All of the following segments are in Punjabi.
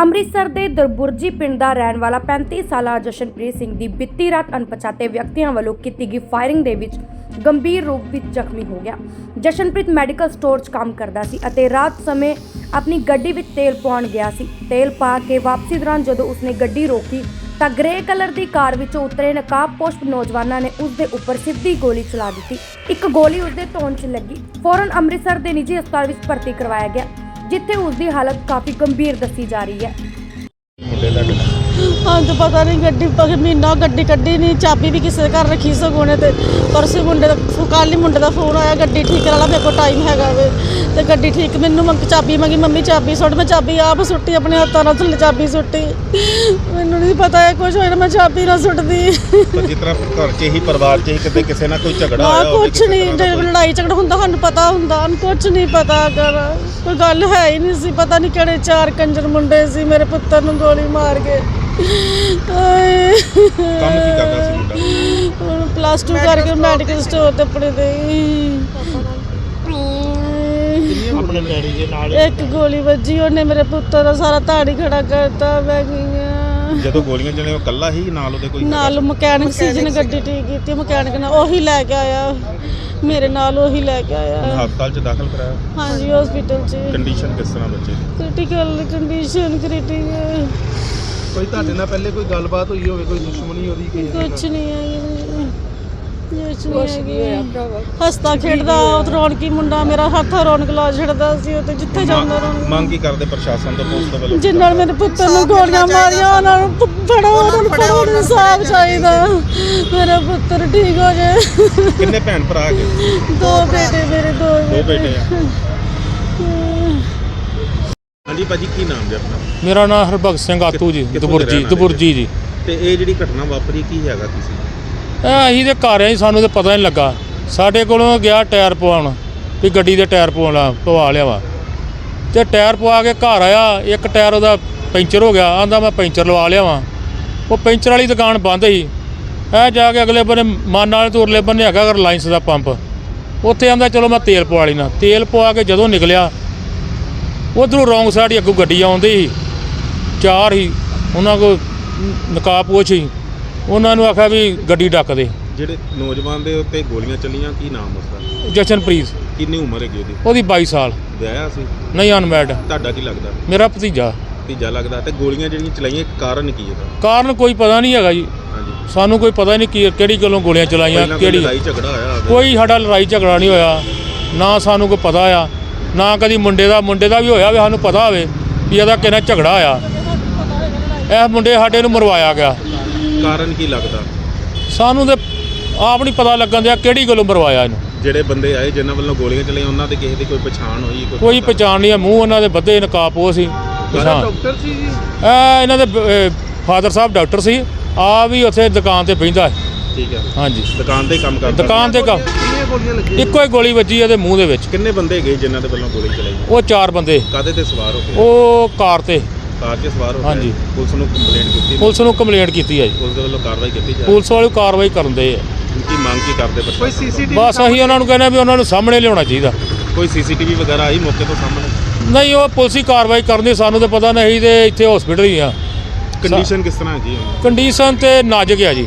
ਅੰਮ੍ਰਿਤਸਰ ਦੇ ਦਰਬੁਰਜੀ ਪਿੰਡ ਦਾ ਰਹਿਣ ਵਾਲਾ 35 ਸਾਲਾ ਜਸ਼ਨਪ੍ਰੀਤ ਸਿੰਘ ਦੀ ਬਿੱਤੀ ਰਾਤ ਅਣਪਛਾਤੇ ਵਿਅਕਤੀਆਂ ਵੱਲੋਂ ਕੀਤੀ ਗਈ ਫਾਇਰਿੰਗ ਦੇ ਵਿੱਚ ਗੰਭੀਰ ਰੂਪ ਵਿੱਚ ਜ਼ਖਮੀ ਹੋ ਗਿਆ। ਜਸ਼ਨਪ੍ਰੀਤ ਮੈਡੀਕਲ ਸਟੋਰ 'ਚ ਕੰਮ ਕਰਦਾ ਸੀ ਅਤੇ ਰਾਤ ਸਮੇਂ ਆਪਣੀ ਗੱਡੀ ਵਿੱਚ ਤੇਲ ਪਾਉਣ ਗਿਆ ਸੀ। ਤੇਲ ਪਾ ਕੇ ਵਾਪਸੀ ਦੌਰਾਨ ਜਦੋਂ ਉਸਨੇ ਗੱਡੀ ਰੋਕੀ ਤਾਂ ਗ੍ਰੇ ਕਲਰ ਦੀ ਕਾਰ ਵਿੱਚੋਂ ਉਤਰੇ ਨਕਾਬ ਨਕਾਬਪੋਸ਼ ਨੌਜਵਾਨਾਂ ਨੇ ਉਸ ਦੇ ਉੱਪਰ ਸਿੱਧੀ ਗੋਲੀ ਚਲਾ ਦਿੱਤੀ। ਇੱਕ ਗੋਲੀ ਉਸ ਦੇ ਧੌਣ 'ਚ ਲੱਗੀ। ਫੌਰਨ ਅੰਮ੍ਰਿਤਸਰ ਦੇ ਨਿੱਜੀ ਹਸਪਤਾਲ ਵਿੱਚ ਭਰਤੀ ਕਰਵਾਇਆ ਗਿਆ। ਜਿੱਥੇ ਉਸ ਦੀ ਹਾਲਤ ਕਾਫੀ ਗੰਭੀਰ ਦੱਸੀ ਜਾ ਰਹੀ ਹੈ। ਮੁੰਡੇ ਦਾ ਹਾਂ ਤੇ ਪਤਾ ਨਹੀਂ ਗੱਡੀ ਪਕੇ ਮਹੀਨਾ ਗੱਡੀ ਕੱਢੀ ਨਹੀਂ ਚਾਬੀ ਵੀ ਕਿਸੇ ਦੇ ਘਰ ਰੱਖੀ ਸਗੋਂ ਨੇ ਤੇ ਪਰਸੇ ਮੁੰਡੇ ਦਾ ਕੱਲ ਹੀ ਮੁੰਡੇ ਦਾ ਫੋਨ ਆਇਆ ਗੱਡੀ ਠੀਕ ਕਰਾ ਲਾ ਮੇਰੇ ਕੋਲ ਟਾਈਮ ਹੈਗਾ ਵੇ। ਤੇ ਗੱਡੀ ਠੀਕ ਮੈਨੂੰ ਮੰਗ ਚਾਬੀ ਮੰਗੀ ਮੰਮੀ ਚਾਬੀ ਸੁੱਟ ਮੈਂ ਚਾਬੀ ਆਪ ਸੁੱਟੀ ਆਪਣੇ ਹੱਥਾਂ ਨਾਲ ਥੱਲੇ ਚਾਬੀ ਸੁੱਟੀ। ਮੈਨੂੰ ਨਹੀਂ ਪਤਾ ਹੈ ਕੁਝ ਹੋਇਆ ਮੈਂ ਚਾਬੀ ਨਾ ਸੁੱਟਦੀ। ਤਾਂ ਜਿਸ ਤਰ੍ਹਾਂ ਘਰ 'ਚ ਹੀ ਪਰਿਵਾਰ 'ਚ ਹੀ ਕਿਤੇ ਕਿਸੇ ਨਾਲ ਕੋਈ ਝਗੜਾ ਹੋਇਆ ਹੋਵੇ ਕੁਝ ਨਹੀਂ ਲੜਾਈ ਝਗੜਾ ਹੁੰਦਾ ਸਾਨੂੰ ਪਤਾ ਹੁੰਦਾ ਹਨ ਕੁਝ ਨਹੀਂ ਪਤਾ ਅਗਰ। ਕੋਈ ਗੱਲ ਹੈ ਹੀ ਨਹੀਂ ਸੀ ਪਤਾ ਨਹੀਂ ਕਿਹੜੇ ਚਾਰ ਕੰਜਰ ਮੁੰਡੇ ਸੀ ਮੇਰੇ ਪੁੱਤਰ ਨੂੰ ਗੋਲੀ ਮਾਰ ਕੇ। ਹਾਏ ਕੰਮ ਕੀ ਕਰਦਾ ਸੀ ਮੁੰਡਾ? ਹੁਣ ਪਲੱਸ 2 ਕਰਕੇ ਮੈਡੀਕਲ ਸਟੋਰ ਤੇ ਆਪਣੇ ਦੇ। ਆਪਣੇ ਡੈਡੀ ਦੇ ਨਾਲ? ਇੱਕ ਗੋਲੀ ਵੱਜੀ ਉਹਨੇ ਮੇਰੇ ਪੁੱਤਰ ਦਾ ਸਾਰਾ ਧਾੜੀ ਖੜਾ ਕਰਤਾ ਮੈਂ ਗਈ ਆ ਜਦੋਂ ਗੋਲੀਆਂ ਚੱਲੇ ਉਹ ਕੱਲਾ ਹੀ ਨਾਲ ਉਹਦੇ ਕੋਈ ਨਾਲ ਮਕੈਨਿਕ ਸੀ ਜਿਹਨੇ ਗੱਡੀ ਠੀਕ ਕੀਤੀ ਮਕੈਨਿਕ ਨਾਲ ਉਹੀ ਲੈ ਕੇ ਆਇਆ। ਮੇਰੇ ਨਾਲ ਉਹੀ ਲੈ ਕੇ ਆਇਆ। ਹਸਪਤਾਲ ਚ ਦਾਖਲ ਕਰਾਇਆ? ਹਾਂਜੀ ਹਸਪੀਟਲ ਚ। ਕੰਡੀਸ਼ਨ ਕਿਸ ਤਰ੍ਹਾਂ ਬੱਚੇ ਦੀ? ਕ੍ਰਿਟੀਕਲ ਕੰਡੀਸ਼ਨ ਕ੍ਰਿਟੀਕਲ ਕੋਈ ਤੁਹਾਡੇ ਨਾਲ ਪਹਿਲੇ ਕੋਈ ਗੱਲਬਾਤ ਹੋਈ ਹੋਵੇ ਕੋਈ ਦੁਸ਼ਮਣੀ ਉਹਦੀ ਕੋਈ ਕੁਛ ਨਹੀਂ ਹੈ ਹਸਤਾ ਖੇਡਦਾ ਉਹ ਰੌਣਕੀ ਮੁੰਡਾ ਮੇਰਾ ਹੱਥ ਰੌਣਕ ਲਾ ਛੱਡਦਾ ਸੀ ਉਹ ਤੇ ਜਿੱਥੇ ਜਾਂਦਾ ਰੌਣਕ। ਮੰਗ ਕੀ ਕਰਦੇ ਪ੍ਰਸ਼ਾਸਨ ਤੋਂ ਪੁਲਿਸ ਤੋਂ ਵੱਲੋਂ? ਜਿਨ੍ਹਾਂ ਮੇਰੇ ਪੁੱਤਰ ਨੂੰ ਗੋਲੀਆਂ ਮਾਰੀਆਂ ਉਹਨਾਂ ਨੂੰ ਪ- ਉਹਨਾਂ ਨੂੰ ਫੜੋ ਉਹਨਾਂ ਨੂੰ ਚਾਹੀਦਾ। ਮੇਰਾ ਪੁੱਤਰ ਠੀਕ ਹੋ ਜਾਏ। ਕਿੰਨੇ ਭੈਣ ਭਰਾ ਹੈਗੇ? ਦੋ ਬੇਟੇ ਮੇਰੇ ਦੋ ਦੋ ਬੇਟੇ ਆ। ਹਾਂਜੀ ਭਾਜੀ ਕੀ ਨਾਮ ਜੀ ਆਪਣਾ? ਮੇਰਾ ਨਾਮ ਹਰਭਗਤ ਸਿੰਘ ਆਤੂ ਜੀ ਦਬੁਰਜੀ ਦਬੁਰਜੀ ਜੀ। ਤੇ ਇਹ ਜਿਹੜੀ ਘਟਨਾ ਵਾਪਰੀ ਕੀ ਹੈਗਾ ਤੁਸੀਂ? ਇਹ ਅਸੀਂ ਤੇ ਘਰ ਆਏ ਸਾਨੂੰ ਤੇ ਪਤਾ ਨਹੀਂ ਲੱਗਾ। ਸਾਡੇ ਕੋਲੋਂ ਗਿਆ ਟਾਇਰ ਪਵਾਉਣ ਵੀ ਗੱਡੀ ਦੇ ਟਾਇਰ ਪਵਾ ਪਵਾਉਣਾ ਪਵਾ ਲਿਆ ਵਾ। ਤੇ ਟਾਇਰ ਪਵਾ ਕੇ ਘਰ ਆਇਆ ਇੱਕ ਟਾਇਰ ਉਹਦਾ ਪੈਂਚਰ ਹੋ ਗਿਆ ਆਂਦਾ ਮੈਂ ਪੈਂਚਰ ਲਵਾ ਲਿਆ ਵਾਂ। ਉਹ ਪੈਂਚਰ ਵਾਲੀ ਦੁਕਾਨ ਬੰਦ ਸੀ। ਐ ਜਾ ਕੇ ਅਗਲੇ ਬੰਨੇ ਮਨ ਨਾਲ ਤੁਰਲੇ ਬੰਨੇ ਹੈਗਾ ਰਿਲਾਇੰਸ ਦਾ ਪੰਪ। ਉੱਥੇ ਆਂਦਾ ਚਲੋ ਮੈਂ ਤੇਲ ਪਵਾ ਲੈਣਾ ਤੇਲ ਪਵਾ ਕੇ ਜਦੋਂ ਨਿਕਲਿਆ ਉਧਰੋਂ ਰੋਂਗ ਸਾਈਡ ਹੀ ਅੱਗੋਂ ਗੱਡੀ ਆਉਂਦੀ ਸੀ। ਚਾਰ ਹੀ ਉਹਨਾਂ ਕੋ ਨਕਾਬਪੋਸ਼ ਹੀ। ਉਹਨਾਂ ਨੂੰ ਆਖਿਆ ਵੀ ਗੱਡੀ ਡੱਕ ਦੇ। ਜਿਹੜੇ ਨੌਜਵਾਨ ਦੇ ਉੱਤੇ ਗੋਲੀਆਂ ਚੱਲੀਆਂ ਕੀ ਨਾਮ ਉਸਦਾ? ਜਸ਼ਨਪ੍ਰੀਤ। ਕਿੰਨੀ ਉਮਰ ਹੈਗੀ ਉਹਦੀ? ਉਹਦੀ 22 ਸਾਲ। ਵਿਆਹਿਆ ਸੀ? ਨਹੀਂ ਅਨਮੈਡ ਤੁਹਾਡਾ ਕੀ ਲੱਗਦਾ? ਮੇਰਾ ਭਤੀਜਾ। ਤੀਜਾ ਲੱਗਦਾ। ਤੇ ਗੋਲੀਆਂ ਜਿਹੜੀਆਂ ਚਲਾਈਆਂ ਕਾਰਨ ਕੀ ਇਹਦਾ ਕਾਰਨ ਕੋਈ ਪਤਾ ਨਹੀਂ ਹੈਗਾ ਜੀ। ਹਾਂਜੀ। ਸਾਨੂੰ ਕੋਈ ਪਤਾ ਨਹੀਂ ਕੀ ਕਿਹੜੀ ਗੱਲੋਂ ਗੋਲੀਆਂ ਚਲਾਈਆਂ ਕੋਈ ਕਿਹੜੀ ਲੜਾਈ ਝਗੜਾ ਹੋਇਆ ਕੋਈ ਸਾਡਾ ਲੜਾਈ ਝਗੜਾ ਨਹੀਂ ਹੋਇਆ। ਨਾ ਸਾਨੂੰ ਕੋਈ ਪਤਾ ਆ। ਨਾ ਕਦੀ ਮੁੰਡੇ ਦਾ ਮੁੰਡੇ ਦਾ ਵੀ ਹੋਇਆ ਵੀ ਸਾਨੂੰ ਪਤਾ ਹੋਵੇ ਵੀ ਇਹਦਾ ਕਿਹਨਾਂ ਝਗੜਾ ਆ ਇਹ ਮੁੰਡੇ ਸਾਡੇ ਨੂੰ ਮਰਵਾਇਆ ਗਿਆ। ਕਾਰਨ ਕੀ ਲੱਗਦਾ? ਸਾਨੂੰ ਤੇ ਆਪ ਨਹੀਂ ਪਤਾ ਲੱਗਣ ਦਿਆ ਕਿਹੜੀ ਗੱਲੋਂ ਮਰਵਾਇਆ ਇਹਨੂੰ। ਜਿਹੜੇ ਬੰਦੇ ਆਏ ਜਿਨ੍ਹਾਂ ਵੱਲੋਂ ਗੋਲੀਆਂ ਚਲੀਆਂ ਉਹਨਾਂ ਤੇ ਕਿਸੇ ਦੀ ਕੋਈ ਪਛਾਣ ਹੋਈ ਕੋਈ ਪਛਾਣ ਨਹੀਂ ਆ ਮੂੰਹ ਉਹਨਾਂ ਦੇ ਬੱਦੇ ਨਕਾਬੋ ਸੀ। ਪਛਾਣ। ਡਾਕਟਰ ਸੀ ਜੀ। ਇਹ ਇਹਨਾਂ ਦੇ ਫਾਦਰ ਸਾਹਿਬ ਡਾਕਟਰ ਸੀ। ਆ ਵੀ ਉੱਥੇ ਦੁਕਾਨ ਤੇ ਬੈਂਦਾ ਹੈ। ਦੁਕਾਨ ਤੇ ਕੰਮ ਇੱਕੋ ਹੀ ਗੋਲੀ ਵੱਜੀ ਇਹਦੇ ਮੂੰਹ ਦੇ ਵਿੱਚ। ਕਿੰਨੇ ਬੰਦੇ ਗਏ ਜਿਨ੍ਹਾਂ ਦੇ ਵੱਲੋਂ ਗੋਲੀ ਚਲਾਈ? ਉਹ ਚਾਰ ਬੰਦੇ। ਕਾਦੇ ਤੇ ਸਵਾਰ ਹੋ ਕੇ? ਉਹ ਕਾਰ ਤੇ। ਕਾਰ 'ਚ ਸਵਾਰ ਹੋ ਹਾਂਜੀ। ਪੁਲਿਸ ਨੂੰ ਕੰਪਲੇਂਟ ਕੀਤੀ? ਪੁਲਿਸ ਨੂੰ ਬਸ ਅਸੀਂ ਉਹਨਾਂ ਨੂੰ ਕਹਿੰਦੇ ਆ ਵੀ ਉਹਨਾਂ ਨੂੰ ਸਾਹਮਣੇ ਲਿਆਉਣਾ ਚਾਹੀਦਾ। ਕੋਈ ਸੀਸੀਟੀਵੀ ਵਗੈਰਾ ਆਈ ਮੌਕੇ ਤੋਂ ਸਾਹਮਣੇ? ਨਹੀਂ ਉਹ ਪੁਲਿਸ ਹੀ ਕਾਰਵਾਈ ਕਰਨੀ ਸਾਨੂੰ ਤਾਂ ਪਤਾ ਨਹੀਂ ਤੇ ਇੱਥੇ ਹਸਪੀਟਲ ਹੀ ਆ। ਕੰਡੀਸ਼ਨ ਕਿਸ ਤਰ੍ਹਾਂ ਜੀ? ਕੰਡੀਸ਼ਨ ਤੇ ਨਾਜ਼ੁਕ ਆ ਜੀ।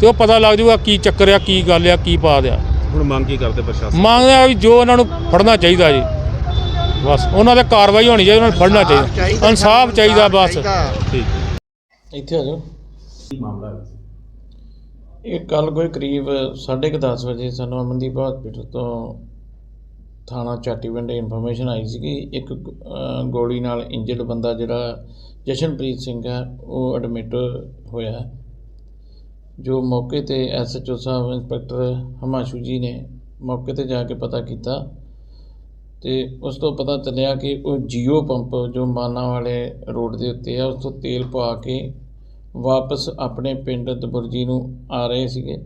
ਤੇ ਉਹ ਪਤਾ ਲੱਗ ਜਾਊਗਾ ਕੀ ਚੱਕਰ ਆ ਕੀ ਗੱਲ ਆ ਕੀ ਪਾ ਦਿਆ ਹੁਣ ਮੰਗ ਕੀ ਕਰਦੇ ਪ੍ਰਸ਼ਾਸਨ? ਮੰਗਦੇ ਆ ਵੀ ਜੋ ਉਹਨਾਂ ਨੂੰ ਫੜਨਾ ਚਾਹੀਦਾ ਜੀ। ਬਸ ਉਹਨਾਂ ਦੇ ਕਾਰਵਾਈ ਹੋਣੀ ਚਾਹੀਦੀ ਉਹਨਾਂ ਨੂੰ ਫੜਨਾ ਚਾਹੀਦਾ। ਇਨਸਾਫ ਚਾਹੀਦਾ ਬਸ। ਇੱਥੇ ਆ ਜਾਓ। ਇਹ ਕੱਲ ਕੋਈ ਕਰੀਬ 10:30 ਵਜੇ ਸਾਨੂੰ ਅਮਨਦੀਪ ਹਸਪੀਟਲ ਤੋਂ ਥਾਣਾ ਚਾਟੀਵਿੰਡ ਇਨਫੋਰਮੇਸ਼ਨ ਆਈ ਸੀ ਕਿ ਇੱਕ ਗੋਲੀ ਨਾਲ ਇੰਜਰਡ ਬੰਦਾ ਜਿਹੜਾ ਜਸ਼ਨਪ੍ਰੀਤ ਸਿੰਘ ਹੈ ਉਹ ਐਡਮਿਟ ਹੋਇਆ ਜੋ ਮੌਕੇ ਤੇ ਐਸਐਚਓ ਸਾਹਿਬ ਇੰਸਪੈਕਟਰ ਹਮਾਸ਼ੂ ਜੀ ਨੇ ਮੌਕੇ ਤੇ ਜਾ ਕੇ ਪਤਾ ਕੀਤਾ ਤੇ ਉਸ ਤੋਂ ਪਤਾ ਚੱਲਿਆ ਕਿ ਉਹ ਜੀਓ ਪੰਪ ਜੋ ਮਾਨਾ ਵਾਲੇ ਰੋਡ ਦੇ ਉੱਤੇ ਆ, ਉਸ ਤੋਂ ਤੇਲ ਪਵਾ ਕੇ ਵਾਪਸ ਆਪਣੇ ਪਿੰਡ ਦਬੁਰਜੀ ਨੂੰ ਆ ਰਹੇ ਸੀਗੇ।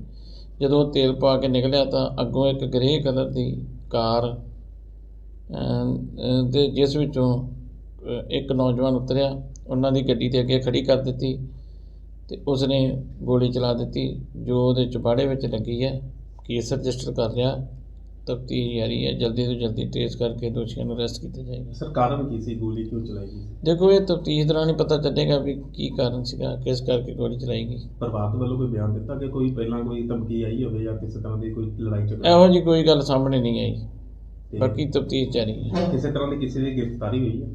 ਜਦੋਂ ਤੇਲ ਪਾ ਕੇ ਨਿਕਲਿਆ ਤਾਂ ਅੱਗੋਂ ਇੱਕ ਗ੍ਰੇ ਕਲਰ ਦੀ ਕਾਰ ਤੇ ਜਿਸ ਵਿੱਚੋਂ ਇੱਕ ਨੌਜਵਾਨ ਉਤਰਿਆ, ਉਹਨਾਂ ਦੀ ਗੱਡੀ ਦੇ ਅੱਗੇ ਖੜੀ ਕਰ ਦਿੱਤੀ। ਤੇ ਉਸਨੇ ਗੋਲੀ ਚਲਾ ਦਿੱਤੀ ਜੋ ਉਹਦੇ ਚੁਬਾੜੇ ਵਿੱਚ ਲੱਗੀ ਹੈ ਕੇਸ ਰਜਿਸਟਰ ਕਰ ਲਿਆ। ਤਫਤੀਸ਼ ਜਾਰੀ ਹੈ ਜਲਦੀ ਤੋਂ ਜਲਦੀ ਟ੍ਰੇਸ ਕਰਕੇ ਦੋਸ਼ੀਆਂ ਨੂੰ ਅਰੈਸਟ ਕੀਤਾ ਜਾਏਗਾ। ਸਰ ਕਾਰਨ ਕੀ ਸੀ ਗੋਲੀ ਕਿਉਂ ਚਲਾਈ ਗਈ ਦੇਖੋ ਇਹ ਤਫਤੀਸ਼ ਦੌਰਾਨ ਹੀ ਪਤਾ ਚੱਲੇਗਾ ਵੀ ਕੀ ਕਾਰਨ ਸੀਗਾ ਕਿਸ ਕਰਕੇ ਗੋਲੀ ਚਲਾਈ ਗਈ। ਪਰਿਵਾਰ ਵੱਲੋਂ ਕੋਈ ਬਿਆਨ ਦਿੱਤਾ ਕਿ ਕੋਈ ਪਹਿਲਾਂ ਕੋਈ ਧਮਕੀ ਆਈ ਹੋਵੇ ਜਾਂ ਕਿਸੇ ਤਰ੍ਹਾਂ ਦੀ ਕੋਈ ਲੜਾਈ ਝਗੜਾ? ਇਹੋ ਜੀ ਕੋਈ ਗੱਲ ਸਾਹਮਣੇ ਨਹੀਂ ਆਈ। ਬਾਕੀ ਤਫਤੀਸ਼ ਜਾਰੀ ਹੈ। ਕਿਸੇ ਤਰ੍ਹਾਂ ਦੀ ਕਿਸੇ ਦੀ ਗ੍ਰਿਫਤਾਰੀ ਹੋਈ ਹੈ?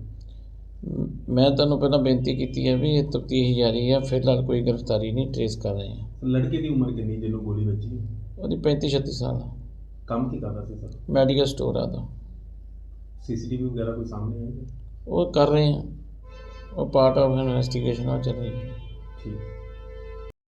ਮ- ਤੁਹਾਨੂੰ ਪਹਿਲਾਂ ਬੇਨਤੀ ਕੀਤੀ ਹੈ ਵੀ ਇਹ ਤਫਤੀਸ਼ ਜਾਰੀ ਹੈ ਫਿਲਹਾਲ ਕੋਈ ਗ੍ਰਿਫਤਾਰੀ ਨਹੀਂ ਟ੍ਰੇਸ ਕਰ ਰਹੇ ਹਾਂ। ਲੜਕੇ ਦੀ ਉਮਰ ਕਿੰਨੀ ਜਿਹਨੂੰ ਗੋਲੀ ਵੱਜੀ? ਉਹਦੀ 35 36 ਸਾਲ ਆ। ਕੰਮ ਕੀ ਕਰਦਾ ਸੀ ਸਰ? ਮੈਡੀਕਲ ਸਟੋਰ ਆ ਦਾ ਸੀਸੀਟੀਵੀ ਵਗੈਰਾ ਕੋਈ ਸਾਹਮਣੇ ਹੈ? ਉਹ ਕਰ ਰਹੇ ਹਾਂ। ਉਹ ਪਾਰਟ ਆਫ ਇਨਵੈਸਟੀਗੇਸ਼ਨ ਆ ਚੱਲ ਰਹੀ ਹੈ। ਠੀਕ।